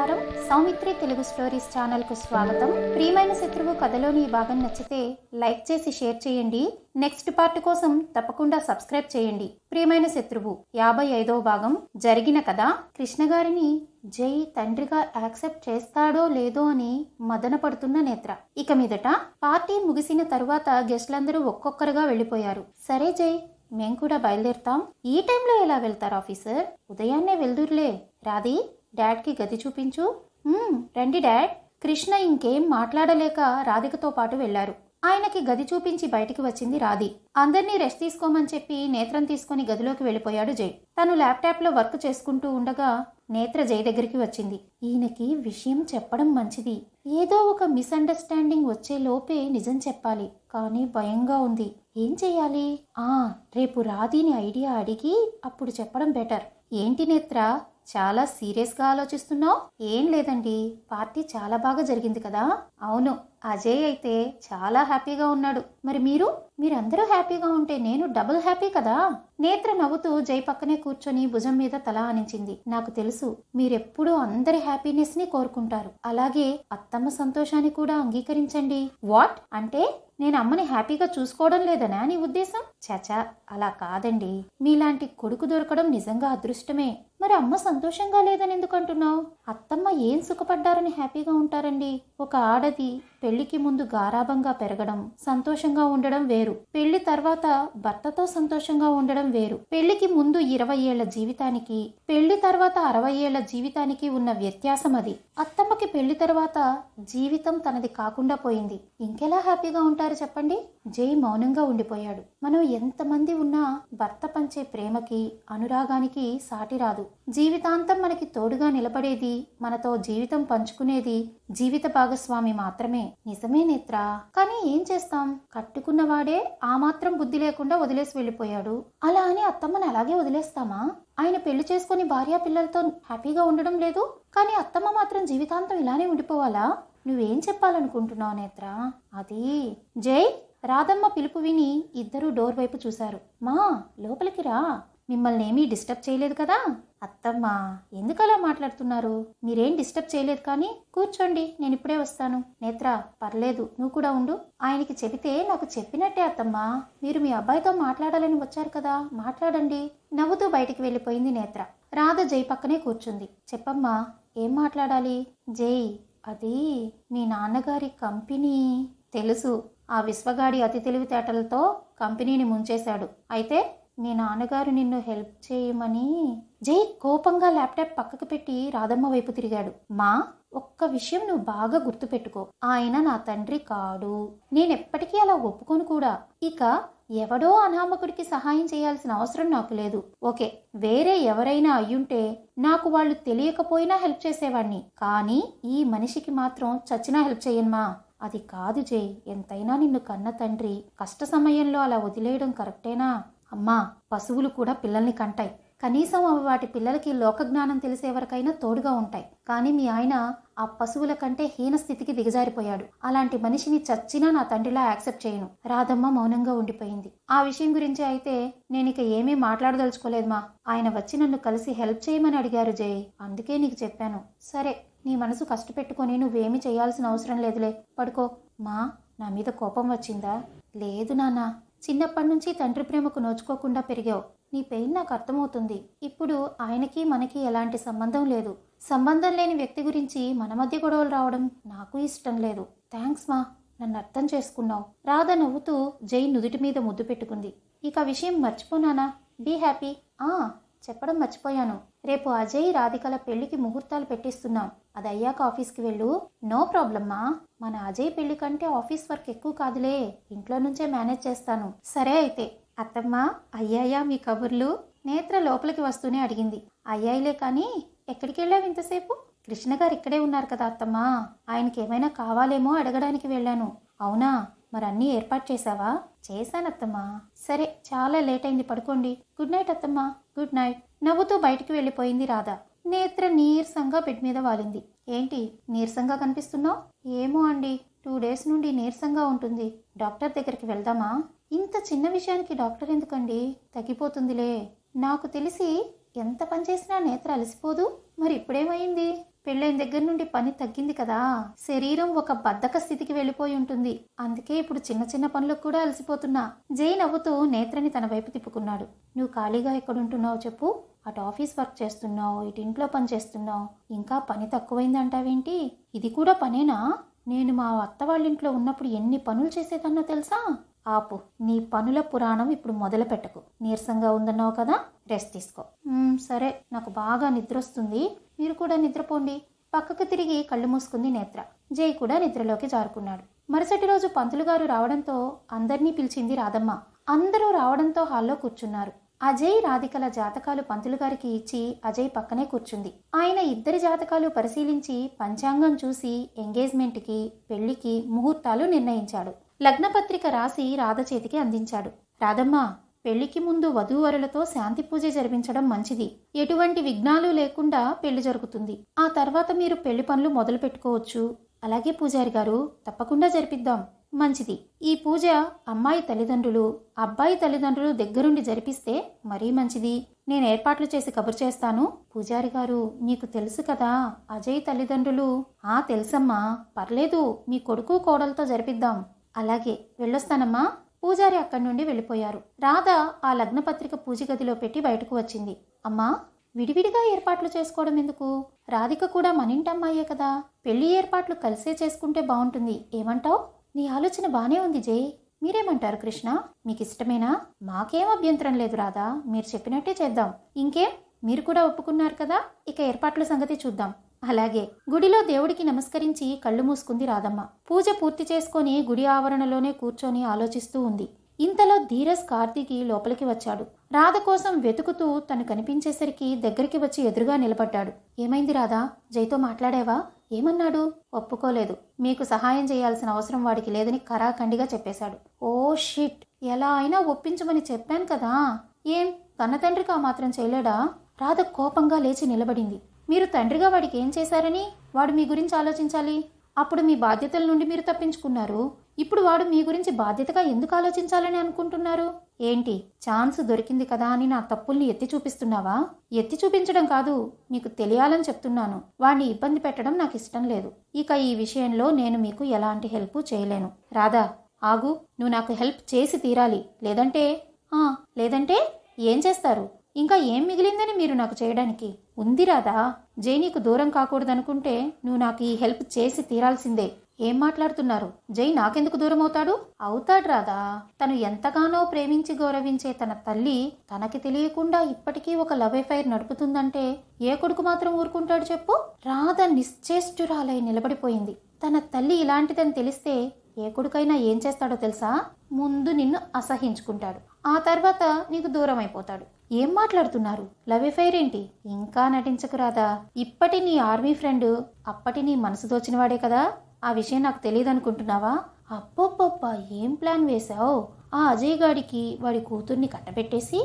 నమస్కారం. సౌమిత్రి తెలుగు స్టోరీస్ ఛానల్కు స్వాగతం. ప్రియమైన శత్రువు కథలోని ఈ భాగం నచ్చితే లైక్ చేసి షేర్ చేయండి. నెక్స్ట్ పార్ట్ కోసం తప్పకుండా సబ్స్క్రైబ్ చేయండి. ప్రియమైన శత్రువు యాభై ఐదవ భాగం జరిగిన కథ. కృష్ణగారిని జై తండ్రిగా యాక్సెప్ట్ చేస్తాడో లేదో అని మదన పడుతున్న నేత్ర. ఇక మీదట పార్టీ ముగిసిన తరువాత గెస్ట్లందరూ ఒక్కొక్కరుగా వెళ్ళిపోయారు. సరే జై మేం కూడా బయలుదేరుతాం. ఈ టైంలో ఎలా వెళ్తారు ఆఫీసర్? ఉదయాన్నే వెళ్దురులే. రాధీ? డాడ్కి గది చూపించు. రండి డాడ్. కృష్ణ ఇంకేం మాట్లాడలేక రాధికతో పాటు వెళ్ళారు ఆయనకి గది చూపించి బయటికి వచ్చింది రాధి. అందరినీ రెస్ట్ తీసుకోమని చెప్పి నేత్రం తీసుకుని గదిలోకి వెళ్ళిపోయాడు జై. తను ల్యాప్టాప్లో వర్క్ చేసుకుంటూ ఉండగా నేత్ర జై దగ్గరికి వచ్చింది. ఈయనకి విషయం చెప్పడం మంచిది. ఏదో ఒక మిస్అండర్స్టాండింగ్ వచ్చే లోపే నిజం చెప్పాలి. కానీ భయంగా ఉంది. ఏం చెయ్యాలి? ఆ రేపు రాధిని ఐడియా అడిగి అప్పుడు చెప్పడం బెటర్. ఏంటి నేత్ర? చాలా సీరియస్గా ఆలోచిస్తున్నావు? ఏం లేదండి. పార్టీ చాలా బాగా జరిగింది కదా? అవును. అజయ్ అయితే చాలా హ్యాపీగా ఉన్నాడు. మరి మీరు? మీరందరూ హ్యాపీగా ఉంటే నేను డబుల్ హ్యాపీ కదా? నేత్ర నవ్వుతూ జై పక్కనే కూర్చొని భుజం మీద తల ఆనించింది. నాకు తెలుసు మీరెప్పుడూ అందరి హ్యాపీనెస్ని కోరుకుంటారు. అలాగే అత్తమ్మ సంతోషాన్ని కూడా అంగీకరించండి. వాట్? అంటే నేను అమ్మని హ్యాపీగా చూసుకోవడం లేదనా నీ ఉద్దేశం? చచా అలా కాదండి. మీలాంటి కొడుకు దొరకడం నిజంగా అదృష్టమే. మరి అమ్మ సంతోషంగా లేదని ఎందుకు అంటున్నావు అత్తమ్మ ఏం సుఖపడ్డారని హ్యాపీగా ఉంటారండి. ఒక ఆడది పెళ్ళికి ముందు గారాభంగా పెరగడం సంతోషంగా ఉండడం వేరు. పెళ్ళి తర్వాత భర్తతో సంతోషంగా ఉండడం వేరు. పెళ్ళికి ముందు ఇరవై ఏళ్ళ జీవితానికి పెళ్ళి తర్వాత అరవై ఏళ్ళ జీవితానికి ఉన్న వ్యత్యాసం అది. అత్తమ్మకి పెళ్ళి తర్వాత జీవితం తనది కాకుండా పోయింది. ఇంకెలా హ్యాపీగా ఉంటారు చెప్పండి? జై మౌనంగా ఉండిపోయాడు. మనం ఎంతమంది ఉన్నా భర్త పంచే ప్రేమకి అనురాగానికి సాటి రాదు. జీవితాంతం మనకి తోడుగా నిలబడేది మనతో జీవితం పంచుకునేది జీవిత భాగస్వామి మాత్రమే. నిజమే నేత్ర. కానీ ఏం చేస్తాం? కట్టుకున్నవాడే ఆ మాత్రం బుద్ధి లేకుండా వదిలేసి వెళ్ళిపోయాడు. అలా అని అత్తమ్మని అలాగే వదిలేస్తామా? ఆయన పెళ్ళి చేసుకుని భార్యా పిల్లలతో హ్యాపీగా ఉండడం లేదు. కానీ అత్తమ్మ మాత్రం జీవితాంతం ఇలానే ఉండిపోవాలా? నువ్వేం చెప్పాలనుకుంటున్నావు నేత్ర? అది. జై రాధమ్మ పిలుపు విని ఇద్దరూ డోర్ వైపు చూశారు. మా లోపలికి రా. మిమ్మల్ని ఏమీ డిస్టర్బ్ చేయలేదు కదా? అత్తమ్మ ఎందుకు అలా మాట్లాడుతున్నారు? మీరేం డిస్టర్బ్ చేయలేదు కానీ కూర్చోండి నేను ఇప్పుడే వస్తాను. నేత్ర పర్లేదు నువ్వు కూడా ఉండు. ఆయనకి చెబితే నాకు చెప్పినట్టే అత్తమ్మ. మీరు మీ అబ్బాయితో మాట్లాడాలని వచ్చారు కదా మాట్లాడండి. నవ్వుతూ బయటికి వెళ్ళిపోయింది నేత్ర. రాధ జై పక్కనే కూర్చుంది. చెప్పమ్మా ఏం మాట్లాడాలి? జై అది మీ నాన్నగారి కంపెనీ. తెలుసు. ఆ విశ్వగాడి అతి తెలివితేటలతో కంపెనీని ముంచేశాడు. అయితే మీ నాన్నగారు నిన్ను హెల్ప్ చేయమని జై కోపంగా ల్యాప్టాప్ పక్కకు పెట్టి రాధమ్మ వైపు తిరిగాడు. మా ఒక్క విషయం నువ్వు బాగా గుర్తుపెట్టుకో. ఆయన నా తండ్రి కాడు. నేనెప్పటికీ అలా ఒప్పుకోను కూడా. ఇక ఎవడో అనామకుడికి సహాయం చేయాల్సిన అవసరం నాకు లేదు. ఓకే వేరే ఎవరైనా అయ్యుంటే నాకు వాళ్ళు తెలియకపోయినా హెల్ప్ చేసేవాణ్ణి. కానీ ఈ మనిషికి మాత్రం చచ్చినా హెల్ప్ చేయనుమా అది కాదు జై. ఎంతైనా నిన్ను కన్న తండ్రి కష్ట సమయంలో అలా వదిలేయడం కరెక్టేనా? అమ్మా పశువులు కూడా పిల్లల్ని కంటాయి. కనీసం అవి వాటి పిల్లలకి లోకజ్ఞానం తెలిసే వరకైనా తోడుగా ఉంటాయి. కానీ మీ ఆయన ఆ పశువుల కంటే హీన స్థితికి దిగజారిపోయాడు. అలాంటి మనిషిని చచ్చినా నా తండ్రిలా యాక్సెప్ట్ చేయను. రాధమ్మ మౌనంగా ఉండిపోయింది. ఆ విషయం గురించి అయితే నేను ఇక ఏమీ మాట్లాడదలుచుకోలేదు మా ఆయన వచ్చి నన్ను కలిసి హెల్ప్ చేయమని అడిగారు జై. అందుకే నీకు చెప్పాను. సరే నీ మనసు కష్టపెట్టుకొని నువ్వేమి చేయాల్సిన అవసరం లేదులే. పడుకో. మా నా మీద కోపం వచ్చిందా? లేదు నాన్న. చిన్నప్పటి నుంచి తండ్రి ప్రేమకు నోచుకోకుండా పెరిగావు. నీ పెయిన్ నాకు అర్థమవుతుంది. ఇప్పుడు ఆయనకి మనకి ఎలాంటి సంబంధం లేదు. సంబంధం లేని వ్యక్తి గురించి మన మధ్య గొడవలు రావడం నాకు ఇష్టం లేదు. థ్యాంక్స్ మా. నన్ను అర్థం చేసుకున్నావు. రాధ నవ్వుతూ జై నుదుటి మీద ముద్దు పెట్టుకుంది. ఇక విషయం మర్చిపోనానా? Be happy. ఆ చెప్పడం మర్చిపోయాను. రేపు అజయ్ రాధికల పెళ్ళికి ముహూర్తాలు పెట్టిస్తున్నాం. అది అయ్యాక ఆఫీస్కి వెళ్ళు. నో ప్రాబ్లమ్మా మన అజయ్ పెళ్ళి కంటే ఆఫీస్ వర్క్ ఎక్కువ కాదులే. ఇంట్లో నుంచే మేనేజ్ చేస్తాను. సరే అయితే అత్తమ్మ అయ్యాయా మీ కబుర్లు? నేత్ర లోపలికి వస్తూనే అడిగింది. అయ్యాయిలే కానీ ఎక్కడికి వెళ్ళావు ఇంతసేపు? కృష్ణ గారు ఇక్కడే ఉన్నారు కదా అత్తమ్మ. ఆయనకి ఏమైనా కావాలేమో అడగడానికి వెళ్ళాను. అవునా? మరి అన్నీ ఏర్పాటు చేశావా? చేశానత్తమ్మా సరే చాలా లేట్ అయింది పడుకోండి. గుడ్ నైట్ అత్తమ్మా. Good night. నవ్వుతూ బయటికి వెళ్ళిపోయింది రాధా. నేత్ర నీరసంగా బెడ్ మీద వాలింది. ఏంటి నీరసంగా కనిపిస్తున్నావు? ఏమో అండి టూ డేస్ నుండి నీరసంగా ఉంటుంది. డాక్టర్ దగ్గరికి వెళ్దామా? ఇంత చిన్న విషయానికి డాక్టర్ ఎందుకండి? తగ్గిపోతుందిలే. నాకు తెలిసి ఎంత పని చేసినా నేత్ర అలసిపోదు. మరి ఇప్పుడేమైంది? పెళ్ళైన దగ్గర నుండి పని తగ్గింది కదా. శరీరం ఒక బద్ధక స్థితికి వెళ్ళిపోయి ఉంటుంది. అందుకే ఇప్పుడు చిన్న చిన్న పనులకు కూడా అలసిపోతున్నా. జై నవ్వుతూ నేత్రని తన వైపు తిప్పుకున్నాడు. నువ్వు ఖాళీగా ఎక్కడుంటున్నావు చెప్పు. అటు ఆఫీస్ వర్క్ చేస్తున్నావు ఇటు ఇంట్లో పని చేస్తున్నావు. ఇంకా పని తక్కువైందంటావేంటి? ఇది కూడా పనేనా? నేను మా అత్త వాళ్ళ ఇంట్లో ఉన్నప్పుడు ఎన్ని పనులు చేసేదన్నా తెలుసా? ఆపు నీ పనుల పురాణం ఇప్పుడు మొదలు పెట్టకు. నీరసంగా ఉందన్నావు కదా రెస్ట్ తీసుకో. సరే నాకు బాగా నిద్ర వస్తుంది మీరు కూడా నిద్రపోండి. పక్కకు తిరిగి కళ్ళు మూసుకుంది నేత్ర. జై కూడా నిద్రలోకి జారుకున్నాడు. మరుసటి రోజు పంతులు గారు రావడంతో అందరినీ పిలిచింది రాధమ్మ. అందరూ రావడంతో హాల్లో కూర్చున్నారు. అజయ్ రాధికల జాతకాలు పంతులు గారికి ఇచ్చి అజయ్ పక్కనే కూర్చుంది. ఆయన ఇద్దరి జాతకాలు పరిశీలించి పంచాంగం చూసి ఎంగేజ్మెంట్కి పెళ్ళికి ముహూర్తాలు నిర్ణయించాడు. లగ్నపత్రిక రాసి రాధ చేతికి అందించాడు. రాధమ్మ పెళ్ళికి ముందు వధూవరులతో శాంతి పూజ జరిపించడం మంచిది. ఎటువంటి విఘ్నాలు లేకుండా పెళ్ళి జరుగుతుంది. ఆ తర్వాత మీరు పెళ్ళి పనులు మొదలు పెట్టుకోవచ్చు అలాగే పూజారి గారు తప్పకుండా జరిపిద్దాం. మంచిది. ఈ పూజ అమ్మాయి తల్లిదండ్రులు అబ్బాయి తల్లిదండ్రులు దగ్గరుండి జరిపిస్తే మరీ మంచిది. నేను ఏర్పాట్లు చేసి కబురు చేస్తాను. పూజారి గారు మీకు తెలుసు కదా అజయ్ తల్లిదండ్రులు ఆ తెలుసమ్మా పర్లేదు మీ కొడుకు కోడలతో జరిపిద్దాం. అలాగే వెళ్ళొస్తానమ్మా. పూజారి అక్కడి నుండి వెళ్ళిపోయారు. రాధ ఆ లగ్నపత్రిక పూజ గదిలో పెట్టి బయటకు వచ్చింది. అమ్మా విడివిడిగా ఏర్పాట్లు చేసుకోవడం ఎందుకు? రాధిక కూడా మనింటమ్మాయే కదా. పెళ్ళి ఏర్పాట్లు కలిసే చేసుకుంటే బాగుంటుంది ఏమంటావ్? నీ ఆలోచన బానే ఉంది జై. మీరేమంటారు కృష్ణ? మీకు ఇష్టమేనా మాకేం అభ్యంతరం లేదు రాధా. మీరు చెప్పినట్టే చేద్దాం. ఇంకేం? మీరు కూడా ఒప్పుకున్నారు కదా? ఇక ఏర్పాట్ల సంగతి చూద్దాం. అలాగే గుడిలో దేవుడికి నమస్కరించి కళ్ళు మూసుకుంది రాధమ్మ. పూజ పూర్తి చేసుకొని గుడి ఆవరణలోనే కూర్చొని ఆలోచిస్తూ ఉంది. ఇంతలో ధీరస్ కార్తీకి లోపలికి వచ్చాడు. రాధ కోసం వెతుకుతూ తను కనిపించేసరికి దగ్గరికి వచ్చి ఎదురుగా నిలబడ్డాడు. ఏమైంది రాధా? జైతో మాట్లాడావా? ఏమన్నాడు? ఒప్పుకోలేదు. మీకు సహాయం చేయాల్సిన అవసరం వాడికి లేదని కరాఖండిగా చెప్పేశాడు. Oh shit! ఎలా అయినా ఒప్పించమని చెప్పాను కదా! ఏం? కన్న తండ్రికి ఆ మాత్రం చేయలేడా? రాధ కోపంగా లేచి నిలబడింది. మీరు తండ్రిగా వాడికి ఏం చేశారని? వాడు మీ గురించి ఆలోచించాలి. అప్పుడు మీ బాధ్యతల నుండి మీరు తప్పించుకున్నారు. ఇప్పుడు వాడు మీ గురించి బాధ్యతగా ఎందుకు ఆలోచించాలని అనుకుంటున్నారు? ఏంటి? ఛాన్స్ దొరికింది కదా అని నా తప్పుల్ని ఎత్తి చూపిస్తున్నావా? ఎత్తి చూపించడం కాదు నీకు తెలియాలని చెప్తున్నాను. వాడిని ఇబ్బంది పెట్టడం నాకు ఇష్టం లేదు. ఇక ఈ విషయంలో నేను మీకు ఎలాంటి హెల్ప్ చేయలేను. రాధా ఆగు. నువ్వు నాకు హెల్ప్ చేసి తీరాలి. లేదంటే? ఆ లేదంటే? ఏం చేస్తారు? ఇంకా ఏం మిగిలిందని మీరు నాకు చేయడానికి? ఉంది రాదా జై నీకు దూరం కాకూడదనుకుంటే నువ్వు నాకు ఈ హెల్ప్ చేసి తీరాల్సిందే. ఏం మాట్లాడుతున్నారు? జై నాకెందుకు దూరం అవుతాడు అవుతాడు రాదా తను ఎంతగానో ప్రేమించి గౌరవించే తన తల్లి తనకి తెలియకుండా ఇప్పటికీ ఒక లవ్ ఎఫైర్ నడుపుతుందంటే ఏ కొడుకు మాత్రం ఊరుకుంటాడు చెప్పు? రాధ నిశ్చేష్టురాలై నిలబడిపోయింది. తన తల్లి ఇలాంటిదని తెలిస్తే ఏ కొడుకైనా ఏం చేస్తాడో తెలుసా? ముందు నిన్ను అసహించుకుంటాడు. ఆ తర్వాత నీకు దూరం అయిపోతాడు ఏం మాట్లాడుతున్నారు? లవ్ ఎఫైర్ ఏంటి? ఇంకా నటించకు రాదా ఇప్పటి నీ ఆర్మీ ఫ్రెండ్ అప్పటి నీ మనసు దోచినవాడే కదా? ఆ విషయం నాకు తెలియదు అనుకుంటున్నావా అప్పప్ప ఏం ప్లాన్ వేశావు? ఆ అజయ్ గాడికి వాడి కూతుర్ని కట్టబెట్టేసి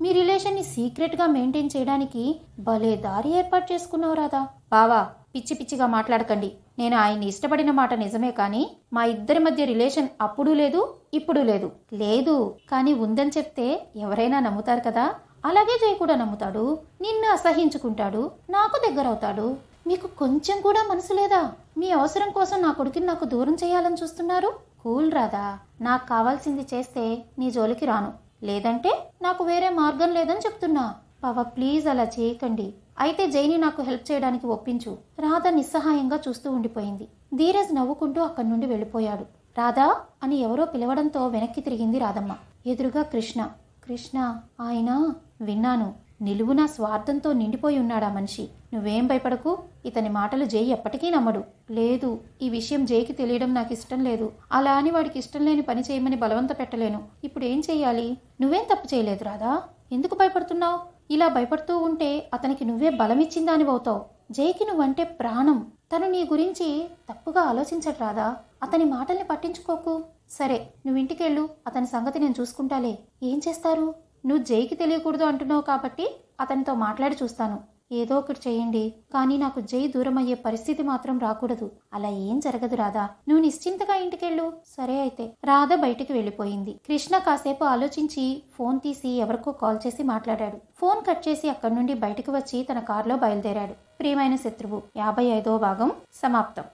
మీ రిలేషన్ని సీక్రెట్గా మెయింటైన్ చేయడానికి భలే దారి ఏర్పాటు చేసుకున్నావు రాదా బావా పిచ్చి పిచ్చిగా మాట్లాడకండి. నేను ఆయన్ని ఇష్టపడిన మాట నిజమే కానీ మా ఇద్దరి మధ్య రిలేషన్ అప్పుడు లేదు ఇప్పుడు లేదు. లేదు కానీ ఉందని చెప్తే ఎవరైనా నమ్ముతారు కదా? అలాగే జయ కూడా నమ్ముతాడు. నిన్ను అసహించుకుంటాడు. నాకు దగ్గరవుతాడు. మీకు కొంచెం కూడా మనసు లేదా? మీ అవసరం కోసం నా కొడుకుని నాకు దూరం చేయాలని చూస్తున్నారు? కూల్ రాదా నాకు కావాల్సింది చేస్తే నీ జోలికి రాను. లేదంటే నాకు వేరే మార్గం లేదని చెప్తున్నా. పవ ప్లీజ్ అలా చేయకండి. అయితే జైని నాకు హెల్ప్ చేయడానికి ఒప్పించు. రాధ నిస్సహాయంగా చూస్తూ ఉండిపోయింది. ధీరజ్ నవ్వుకుంటూ అక్కడి నుండి వెళ్ళిపోయాడు. రాధా అని ఎవరో పిలవడంతో వెనక్కి తిరిగింది రాధమ్మ. ఎదురుగా కృష్ణ. కృష్ణ ఆయన విన్నాను. నిలువునా స్వార్థంతో నిండిపోయి ఉన్నాడా మనిషి. నువ్వేం భయపడకు. ఇతని మాటలు జై ఎప్పటికీ నమ్మడు. లేదు ఈ విషయం జైకి తెలియడం నాకు ఇష్టం లేదు. అలా అని వాడికి ఇష్టం లేని పని చేయమని బలవంత పెట్టలేను. ఇప్పుడు ఏం చెయ్యాలి? నువ్వేం తప్పు చేయలేదు రాదా ఎందుకు భయపడుతున్నావు? ఇలా భయపడుతూ ఉంటే అతనికి నువ్వే బలమిచ్చిందాని అవుతావు జైకి నువ్వంటే ప్రాణం. తను నీ గురించి తప్పుగా ఆలోచించడు రాదా అతని మాటల్ని పట్టించుకోకు. సరే నువ్వు ఇంటికెళ్ళు అతని సంగతి నేను చూసుకుంటాలే. ఏం చేస్తారు? నువ్వు జైకి తెలియకూడదు అంటున్నావు కాబట్టి అతనితో మాట్లాడి చూస్తాను. ఏదో ఒకటి చేయండి కానీ నాకు జై దూరం అయ్యే పరిస్థితి మాత్రం రాకూడదు. అలా ఏం జరగదు రాధా. నువ్వు నిశ్చింతగా ఇంటికెళ్ళు. సరే అయితే. రాధ బయటికి వెళ్ళిపోయింది. కృష్ణ కాసేపు ఆలోచించి ఫోన్ తీసి ఎవరికో కాల్ చేసి మాట్లాడాడు. ఫోన్ కట్ చేసి అక్కడి నుండి బయటకు వచ్చి తన కారులో బయలుదేరాడు. ప్రియమైన శత్రువు యాభై ఐదో భాగం సమాప్తం.